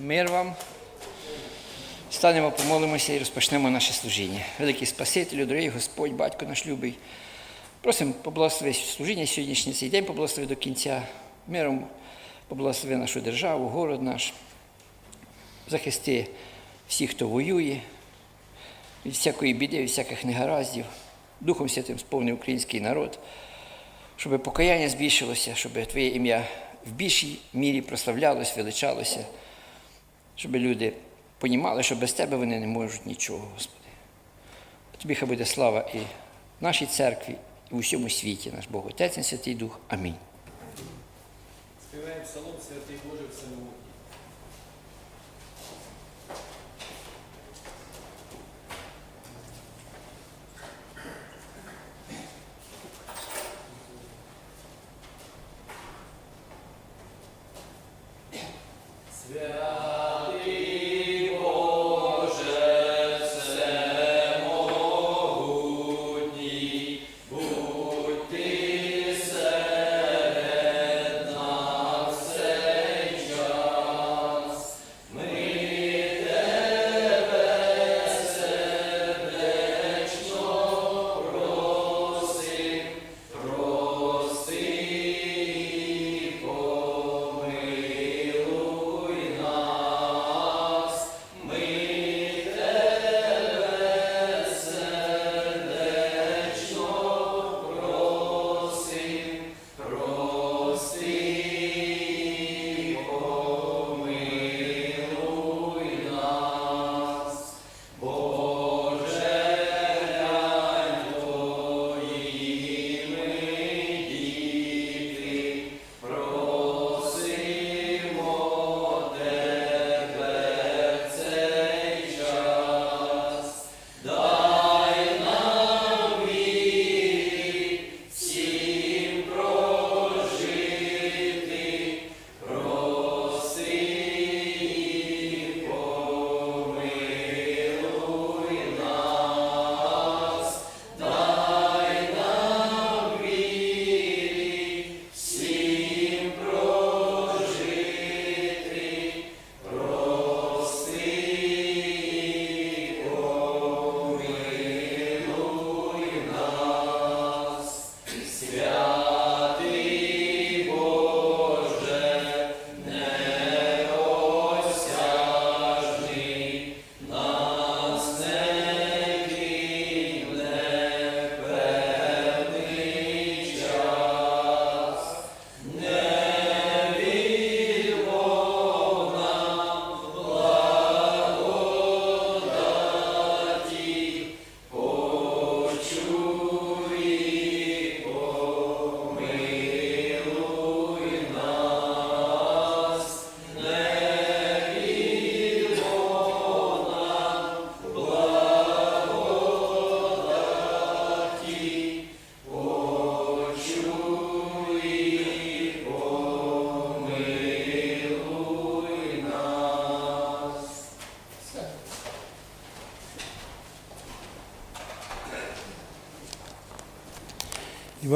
Мир вам. Станемо, помолимося і розпочнемо наше служіння. Великий Спасителю, дорогий Господь, Батько наш любий. Просимо поблагослови служіння сьогоднішній цей день, поблагослови до кінця. Миром поблагослови нашу державу, город наш. Захисти всіх, хто воює, від всякої біди, від всяких негараздів. Духом Святим сповни український народ, щоб покаяння збільшилося, щоб Твоє ім'я в більшій мірі прославлялось, величалося, щоб люди понімали, що без Тебе вони не можуть нічого, Господи. Тобі хай буде слава і в нашій церкві, і в усьому світі, наш Бог Отець і Святий Дух. Амінь. Співаємо псалом святий Боже Всемогутній.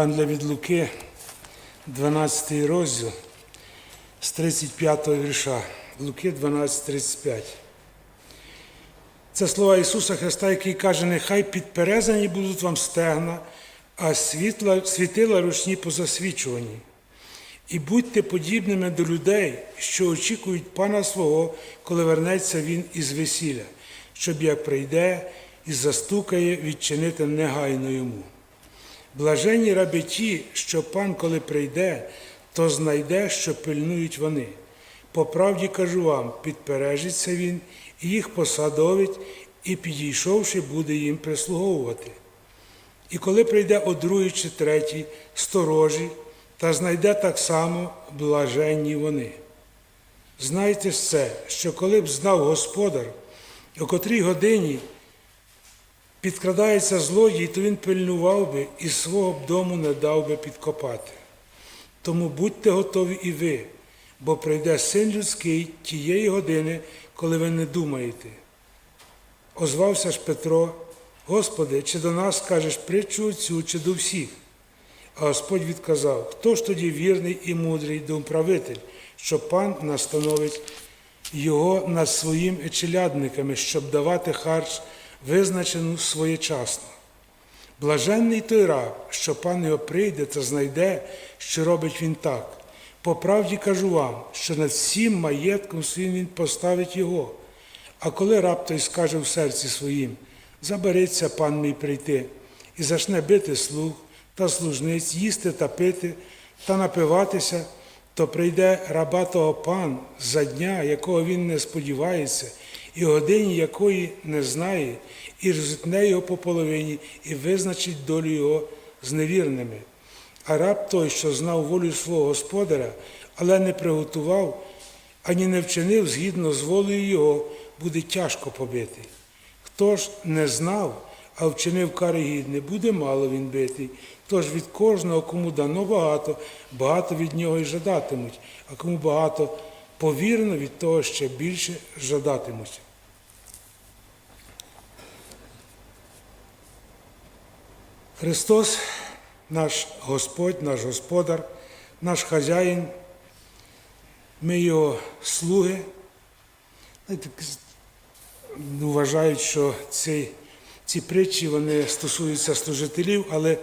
Івангелія від Луки, 12 розділ з 35 вірша. Луки 12, 35. Це слова Ісуса Христа, який каже, нехай підперезані будуть вам стегна, а світла, світила ручні по засвічуванні. І будьте подібними до людей, що очікують пана свого, коли вернеться він із весілля, щоб як прийде і застукає відчинити негайно йому. Блаженні раби ті, що пан, коли прийде, то знайде, що пильнують вони. По правді кажу вам, підпережиться він, і їх посадовить, і підійшовши, буде їм прислуговувати. І коли прийде о другий чи третій, сторожі, та знайде так само блаженні вони. Знайте ж це, що коли б знав господар, о котрій годині підкрадається злодій, то він пильнував би і свого б дому не дав би підкопати. Тому будьте готові і ви, бо прийде син людський тієї години, коли ви не думаєте. Озвався ж Петро, Господи, чи до нас скажеш притчу цю, чи до всіх? А Господь відказав, хто ж тоді вірний і мудрий домправитель, що пан настановить його над своїми челядниками, щоб давати харч, визначену своєчасно. Блаженний той раб, що пан його прийде та знайде, що робить він так. По правді кажу вам, що над всім маєтком своїм він поставить його. А коли раб той скаже в серці своїм, забереться пан мій прийти, і зачне бити слуг та служниць, їсти та пити та напиватися, то прийде раба того пан за дня, якого він не сподівається, і годині якої не знає, і розітне його по половині, і визначить долю його з невірними. А раб той, що знав волю свого господаря, але не приготував, ані не вчинив згідно з волею його, буде тяжко побитий. Хто ж не знав, а вчинив кари гідне, буде мало він битий. Тож від кожного, кому дано багато, багато від нього й жадатимуть, а кому багато повірно, від того ще більше жадатимуть. Христос, наш Господь, наш Господар, наш хазяїн, ми Його слуги. Ну, вважають, що ці, ці притчі вони стосуються служителів, але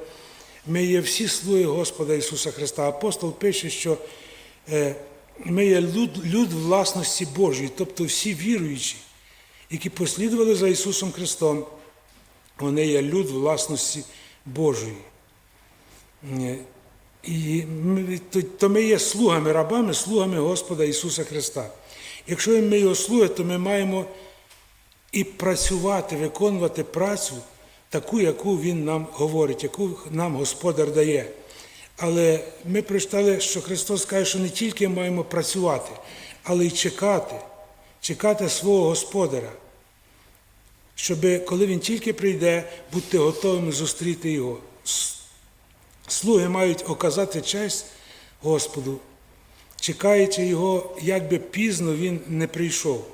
ми є всі слуги Господа Ісуса Христа. Апостол пише, що е, ми є люд, люд власності Божої, тобто всі віруючі, які послідували за Ісусом Христом, вони є люд власності Божої. Е, І то, то ми є слугами, рабами, слугами Господа Ісуса Христа. Якщо ми його слуги, то ми маємо і працювати, виконувати працю таку, яку Він нам говорить, яку нам Господар дає. Але ми прочитали, що Христос каже, що не тільки маємо працювати, але й чекати, чекати свого Господара, щоб коли Він тільки прийде, бути готовими зустріти Його. Слуги мають оказати честь Господу, чекаючи Його, як би пізно Він не прийшов.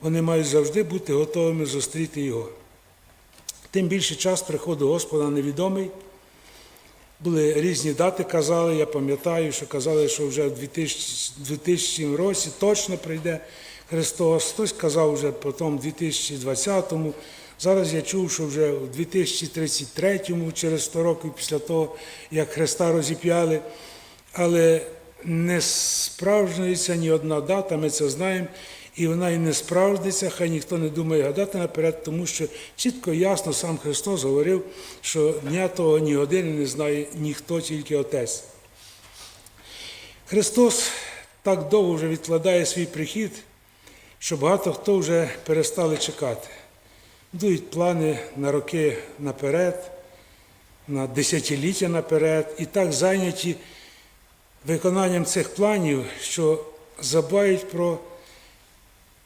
Вони мають завжди бути готовими зустріти Його. Тим більше час приходу Господа невідомий. Були різні дати, казали, я пам'ятаю, що казали, що вже в 2000, 2000 році точно прийде Христос. Хтось казав вже потім в 2020-му. Зараз я чув, що вже у 2033-му, через 100 років після того, як Христа розіп'яли. Але не справжнюється ні одна дата, ми це знаємо, і вона і не справдиться, хай ніхто не думає гадати наперед, тому що чітко ясно сам Христос говорив, що дня того ні години не знає ніхто, тільки Отець. Христос так довго вже відкладає свій прихід, що багато хто вже перестали чекати. Дують плани на роки наперед, на десятиліття наперед, і так зайняті виконанням цих планів, що забувають про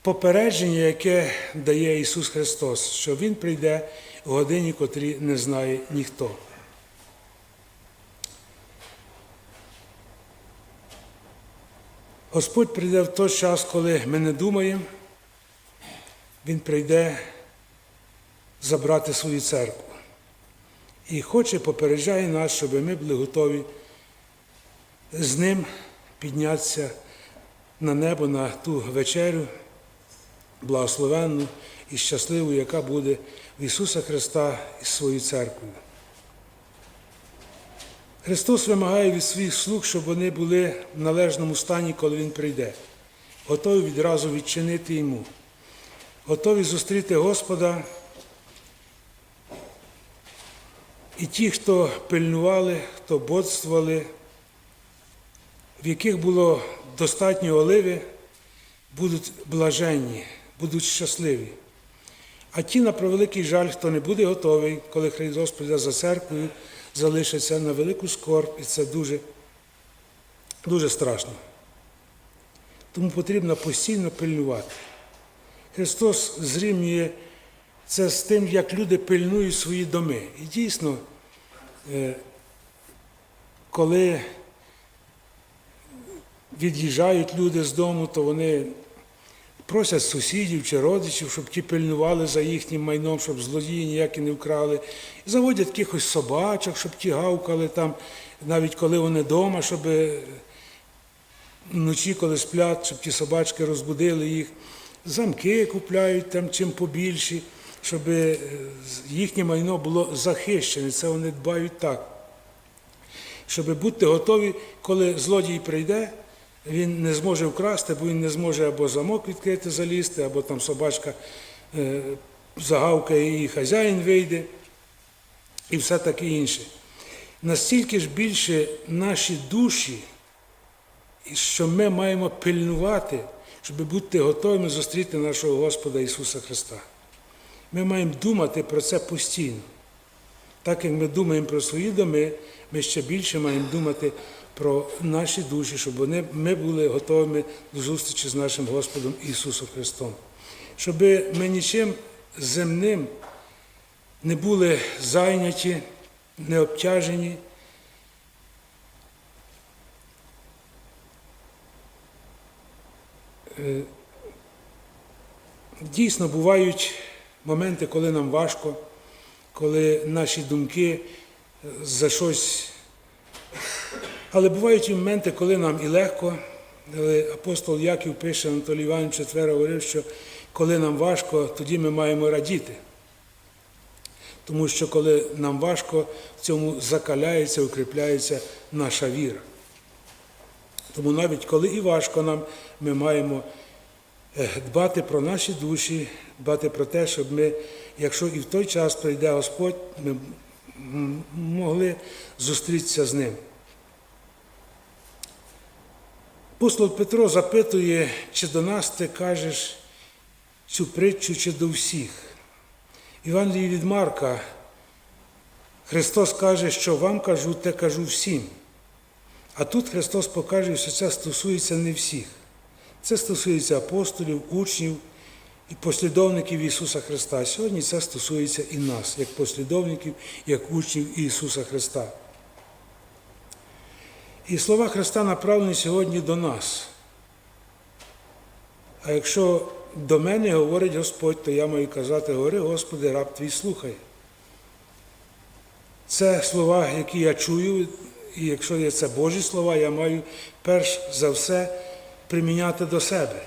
попередження, яке дає Ісус Христос, що Він прийде в годині, котрі не знає ніхто. Господь прийде в той час, коли ми не думаємо, Він прийде забрати свою церкву. І хоче, попереджає нас, щоб ми були готові з ним піднятися на небо на ту вечерю, благословенну і щасливу, яка буде в Ісуса Христа із своєю церквою. Христос вимагає від своїх слуг, щоб вони були в належному стані, коли Він прийде, готові відразу відчинити Йому, готові зустріти Господа. І ті, хто пильнували, хто бодствували, в яких було достатньо оливи, будуть блаженні, будуть щасливі. А ті, на превеликий жаль, хто не буде готовий, коли Христос прийде за церквою, залишаться на велику скорб, і це дуже, дуже страшно. Тому потрібно постійно пильнувати. Христос зрівнює це з тим, як люди пильнують свої доми. І дійсно, е, коли від'їжджають люди з дому, то вони просять сусідів чи родичів, щоб ті пильнували за їхнім майном, щоб злодії ніякі не вкрали. І заводять якихось собачок, щоб ті гавкали там, навіть коли вони вдома, щоб вночі, коли сплять, щоб ті собачки розбудили їх. Замки купляють там чим побільші, щоб е, їхнє майно було захищене. Це вони дбають так. Щоб бути готові, коли злодій прийде, він не зможе вкрасти, бо він не зможе або замок відкрити, залізти, або там собачка е, загавкає і хазяїн вийде, і все таке інше. Настільки ж більше наші душі, що ми маємо пильнувати, щоб бути готовими зустріти нашого Господа Ісуса Христа. Ми маємо думати про це постійно. Так як ми думаємо про свої доми, ми ще більше маємо думати про наші душі, щоб вони, ми були готовими до зустрічі з нашим Господом Ісусом Христом. Щоб ми нічим земним не були зайняті, не обтяжені. Е, Дійсно, бувають моменти, коли нам важко, коли наші думки за щось. Але бувають і моменти, коли нам і легко. Апостол Яків пише Анатолій Іванович IV говорив, що коли нам важко, тоді ми маємо радіти. Тому що коли нам важко, в цьому закаляється, укріпляється наша віра. Тому навіть коли і важко нам, ми маємо е, дбати про наші душі, дбати про те, щоб ми, якщо і в той час прийде Господь, ми могли зустрітися з ним. Апостол Петро запитує, чи до нас ти кажеш цю притчу, чи до всіх. Івангелії від Марка Христос каже, що вам кажу, те кажу всім. А тут Христос покаже, що це стосується не всіх. Це стосується апостолів, учнів і послідовників Ісуса Христа. Сьогодні це стосується і нас, як послідовників, як учнів Ісуса Христа. І слова Христа направлені сьогодні до нас. А якщо до мене говорить Господь, то я маю казати, говори, Господи, раб твій слухай. Це слова, які я чую, і якщо є це Божі слова, я маю перш за все приміняти до себе.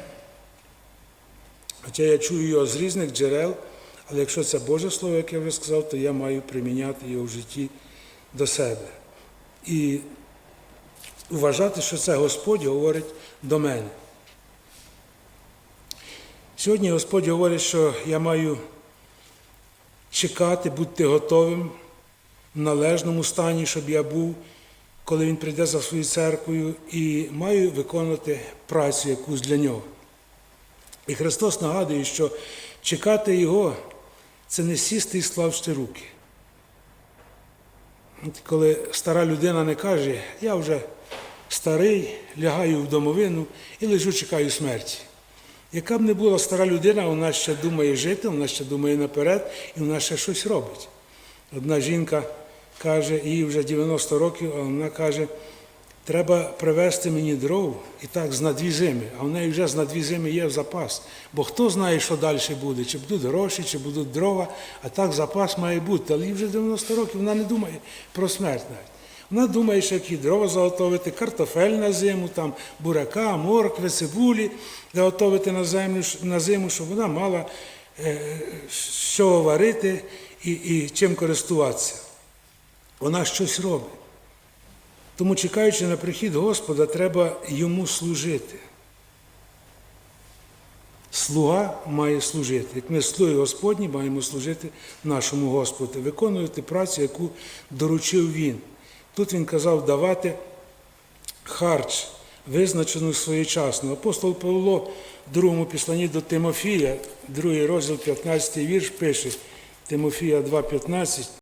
Хоча я чую його з різних джерел, але якщо це Боже Слово, як я вже сказав, то я маю приміняти його в житті до себе. І вважати, що це Господь говорить до мене. Сьогодні Господь говорить, що я маю чекати, бути готовим в належному стані, щоб я був, коли Він прийде за своєю церквою, і маю виконувати працю якусь для нього. І Христос нагадує, що чекати Його це не сісти і склавши руки. Коли стара людина не каже, я вже старий, лягаю в домовину і лежу, чекаю смерті. Яка б не була стара людина, вона ще думає жити, вона ще думає наперед, і вона ще щось робить. Одна жінка каже, їй вже 90 років, а вона каже, треба привезти мені дров і так з на дві зими. А в неї вже з на дві зими є в запас. Бо хто знає, що далі буде, чи будуть гроші, чи будуть дрова, а так запас має бути. Але їй вже 90 років вона не думає про смерть навіть. Вона думає, що які дрова заготовити, картофель на зиму, там, бурака, моркви, цибулі заготовити на, землю, на зиму, щоб вона мала е, що варити і, і чим користуватися. Вона щось робить. Тому, чекаючи на прихід Господа, треба йому служити. Слуга має служити. Як ми слуги Господні, маємо служити нашому Господу, виконувати працю, яку доручив Він. Тут він казав давати харч, визначену своєчасно. Апостол Павло в другому післанні до Тимофія, другий розділ, 15 вірш пише, Тимофія 2,15.